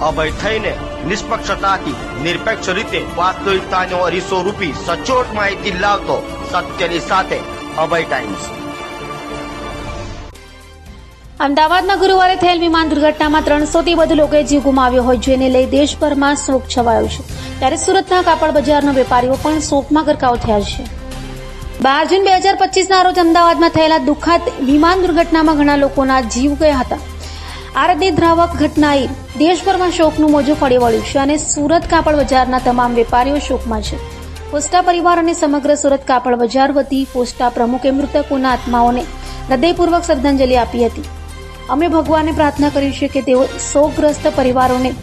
અભય થઈને નિષ્પક્ષતાથી, નિરપેક્ષ રીતે વાસ્તવિકતાનો અરીસો રૂપી સચોટ માહિતી લાવતો સત્યની સાથે અભય ટાઈમ્સ. અમદાવાદમાં ગુરુવારે થયેલ વિમાન દુર્ઘટનામાં ત્રણસોથી વધુ લોકોએ જીવ ગુમાવ્યો હોય, જેને લઈ દેશભરમાં શોક છવાયો છે. ત્યારે સુરતના કાપડ બજારના વેપારીઓ પણ શોકમાં ગરકાવ થયા છે. બાર જૂન બે હજાર પચીસના રોજ અમદાવાદમાં થયેલા દુઃખદ વિમાન દુર્ઘટનામાં ઘણા લોકોના જીવ ગયા હતા. આ હૃદયદ્રાવક ઘટનાએ દેશભરમાં શોકનું મોજું ફળી વળ્યું છે અને સુરત કાપડ બજારના તમામ વેપારીઓ શોકમાં છે. પોસ્ટા પરિવાર અને સમગ્ર સુરત કાપડ બજાર વતી પોસ્ટા પ્રમુખે મૃતકોના આત્માઓને હૃદયપૂર્વક શ્રદ્ધાંજલિ આપી હતી. અમે ભગવાનને પ્રાર્થના કરી છે કે તેઓ શોકગ્રસ્ત પરિવારોને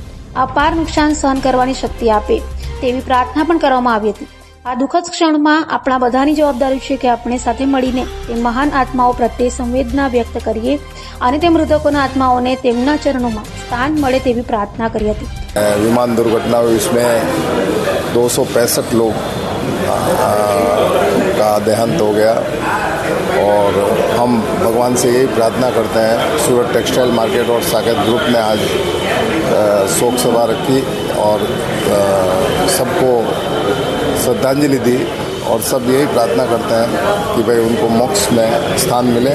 અપાર નુકસાન સહન કરવાની શક્તિ આપે તેવી પ્રાર્થના પણ કરવામાં આવી હતી. આ દુઃખદ ક્ષણમાં આપણા બધાની જવાબદારી છે કે આપણે સાથે મળીને તે મહાન આત્માઓ પ્રત્યે સંવેદના વ્યક્ત કરીએ અને તે મૃતકોના આત્માઓને તેમના ચરણોમાં સ્થાન મળે તેવી પ્રાર્થના કરી હતી विमान दुर्घटना हुई इसमें दो सौ पैंसठ लोग आ, का देहांत हो गया और हम भगवान से यही प्रार्थना करते हैं सूरत टेक्सटाइल मार्केट और साकेत ग्रुप ने आज आ, शोक सभा रखी और आ, सबको श्रद्धांजलि दी और सब यही प्रार्थना करते हैं कि भाई उनको मोक्ष में स्थान मिले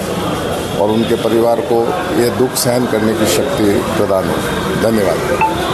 और उनके परिवार को ये दुख सहन करने की शक्ति प्रदान हो। धन्यवाद।